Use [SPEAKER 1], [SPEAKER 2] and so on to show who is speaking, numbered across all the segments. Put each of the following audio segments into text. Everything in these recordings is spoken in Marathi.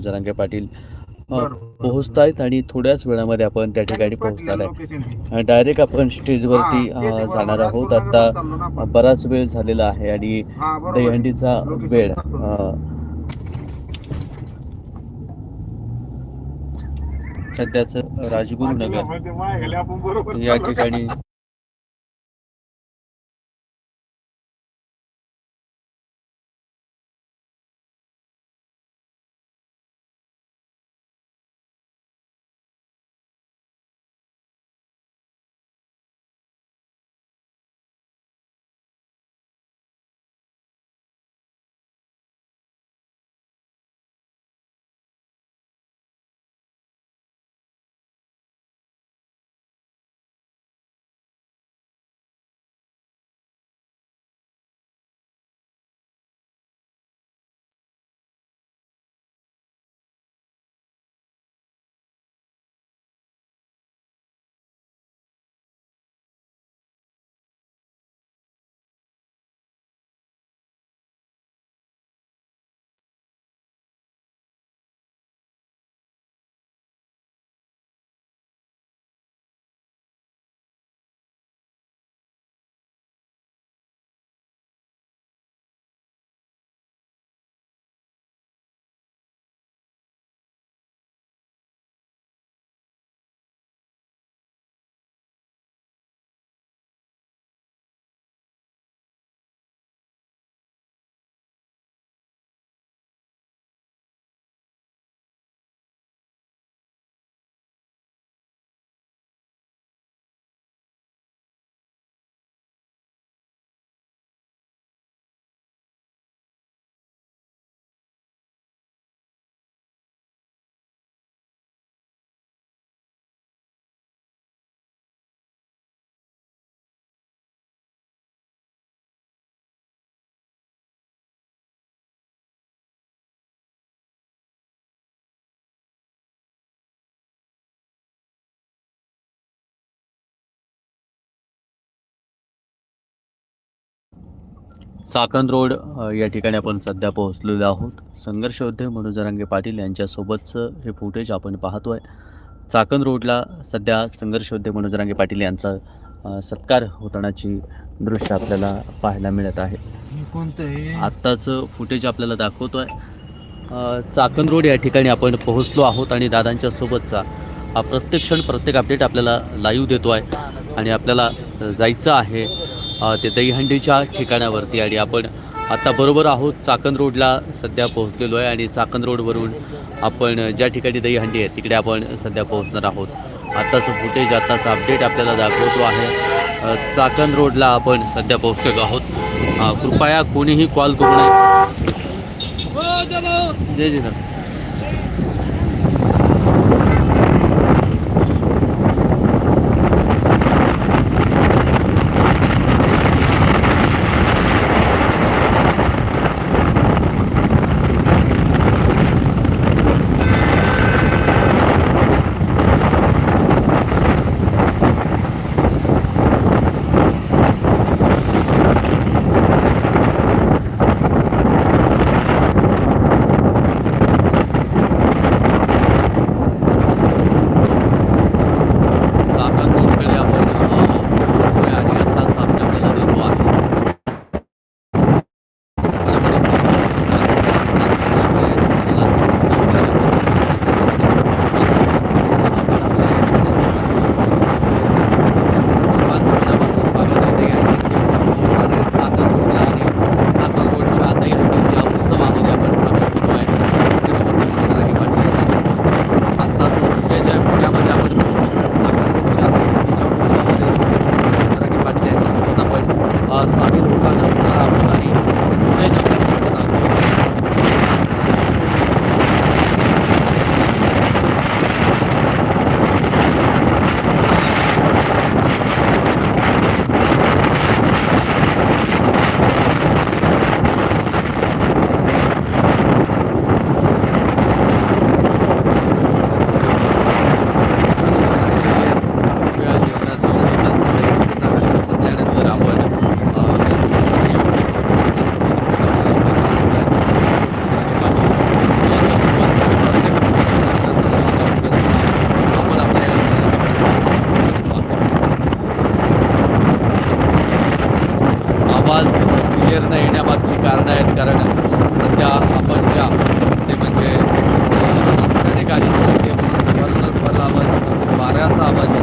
[SPEAKER 1] जरांगे पाटील. पोहोचतायत आणि थोड्याच वेळामध्ये आपण त्या ठिकाणी पोहोचणार आहे. डायरेक्ट आपण स्टेजवरती जाणार आहोत. आता बराच वेळ झालेला आहे आणि दहीहंडीचा वेळ सध्याच राजगुरू नगर या ठिकाणी चाकण रोड या ठिकाणी आपण सध्या पोहोचलेलो आहोत. संघर्ष योद्धे मनोज जरांगे पाटील यांच्यासोबतचं हे फुटेज आपण पाहतोय. चाकण रोडला सध्या संघर्ष योद्धे मनोज जरांगे पाटील यांचा सत्कार होतानाची दृश्य आपल्याला पाहायला मिळत आहे.
[SPEAKER 2] कोणतं आहे?
[SPEAKER 1] आत्ताचं फुटेज आपल्याला दाखवतोय. अ, चाकण रोड या ठिकाणी आपण पोहोचलो आहोत आणि दादांच्या सोबतचा हा प्रत्येक क्षण प्रत्येक अपडेट आपल्याला लाईव्ह देतो आहे आणि आपल्याला जायचं आहे ते दहीहंडीच्या ठिकाणावरती आणि आपण आता बरोबर आहोत चाकण रोडला सध्या पोहोचलेलो आहे आणि चाकण रोडवरून आपण ज्या ठिकाणी दहीहंडी आहे तिकडे आपण सध्या पोहोचणार आहोत. आत्ताचं फुटेज आत्ताचं अपडेट आपल्याला दाखवतो आहे. चाकण रोडला आपण सध्या पोहोचलेलो आहोत. कृपया कोणीही कॉल करू नये. जय जय वेळ न येण्यामागची कारणं आहेत कारण सध्या आपण ज्या ते म्हणजे रस्त्याने म्हणून आवाज म्हणजे येतो वाऱ्याचा आवाज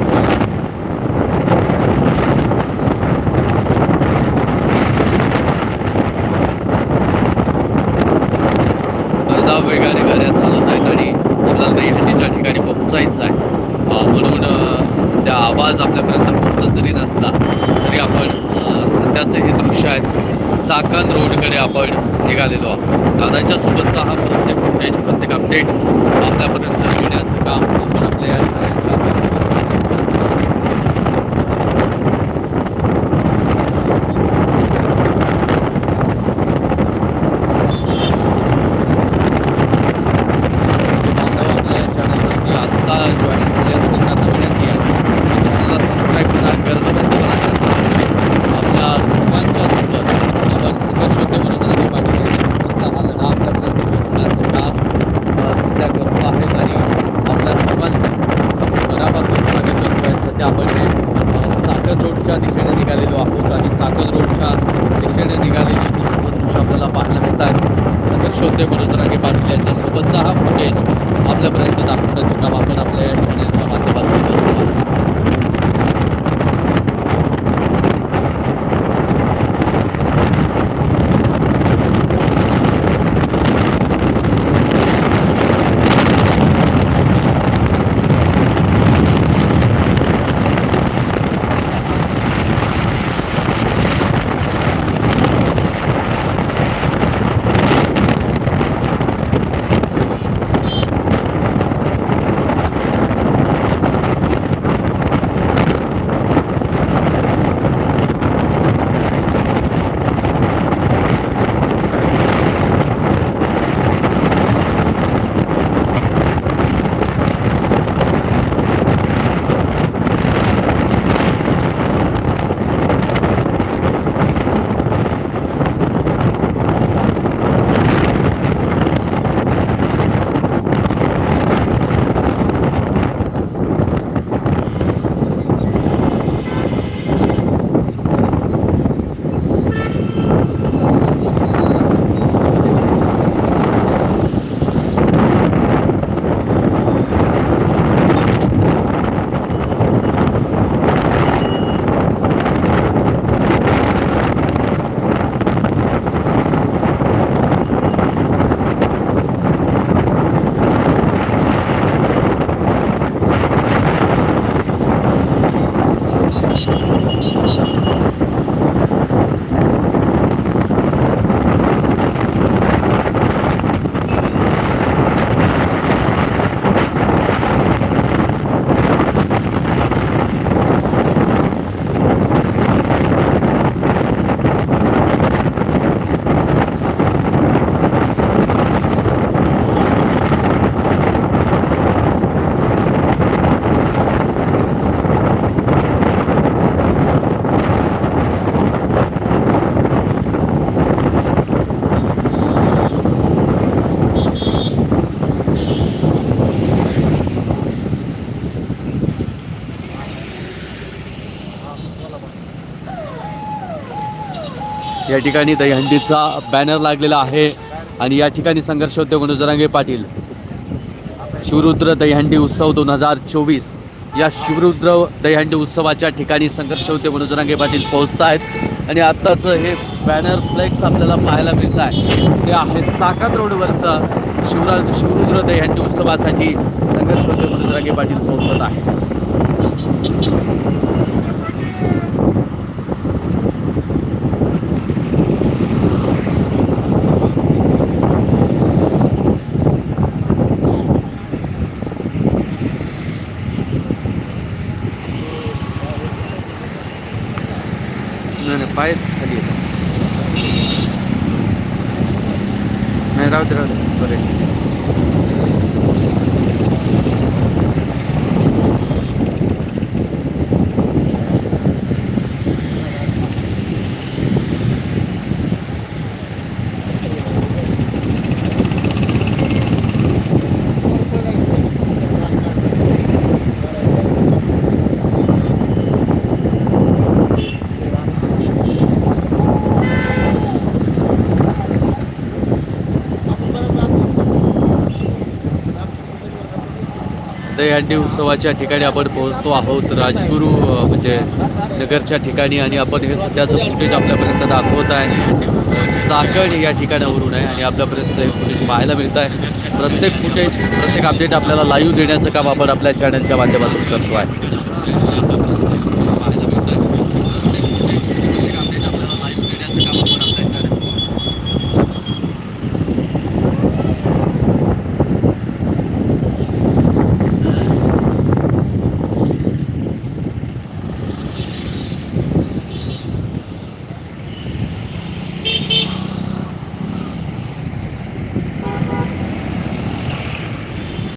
[SPEAKER 1] आपण निघालेलो आहोत. दादांच्या सोबतचा हा प्रत्येक फुटेज प्रत्येक अपडेट आपल्यापर्यंत येण्याचं काम आपण आपल्या या channelच्या माध्यमातून बांधव आपल्या या चॅनलवरती आत्ता जॉईन झाले असतील त्यांना विनंती आहे की चॅनलला सबस्क्राईब करा गरजेवंत करा आपल्या सर्वांच्या सोबत आपण संघर्ष होते मनोदराने पाठवले हा लढा आपल्यापर्यंत पोहोचवण्याचं काम अ, सध्या करतो आहेत आणि आपल्या सर्वांचं आपण मनापासून स्वागत करतो आहे सध्या आपण हे अ, चाकण रोडच्या दिशेने निघालेलो आहोत आणि चाकण रोडच्या दिशेने निघालेली ही सर्व दृश्य आपल्याला पाहायला मिळतात संघर्ष होते मनोजरांगे पाटील यांच्या सोबतचा हा फुटेज आपल्यापर्यंत दाखवण्याचं काम आपण आपल्या या ठिकाणी दहीहंडीचा बॅनर लागलेला आहे आणि या ठिकाणी संघर्ष होते मनोज पाटील. शिवरुद्र दहीहंडी उत्सव दोन हजार चोवीस. या शिवरुद्र दहीहंडी उत्सवाच्या ठिकाणी संघर्ष होते मनोजरांगे पाटील पोहोचत आहेत आणि आत्ताचं हे बॅनर फ्लेक्स आपल्याला पाहायला मिळत आहे ते आहे चाकण रोडवरचं शिवरा शिवरुद्र दहीहंडी उत्सवासाठी संघर्ष होते मनोज पाटील पोहोचत आहे नाही खाली येतात. नाही राहू दे राहू दे. बरे. दहीहंडी उत्सवाच्या ठिकाणी आपण पोहोचतो आहोत. राजगुरू म्हणजे नगरच्या ठिकाणी आणि आपण हे सध्याचं फुटेज आपल्यापर्यंत दाखवत आहे. आणि चाकण या ठिकाणावरून आहे आणि आपल्यापर्यंत हे फुटेज पाहायला मिळत आहे. प्रत्येक फुटेज प्रत्येक अपडेट आपल्याला लाईव्ह देण्याचं काम आपण आपल्या चॅनलच्या माध्यमातून करतो आहे.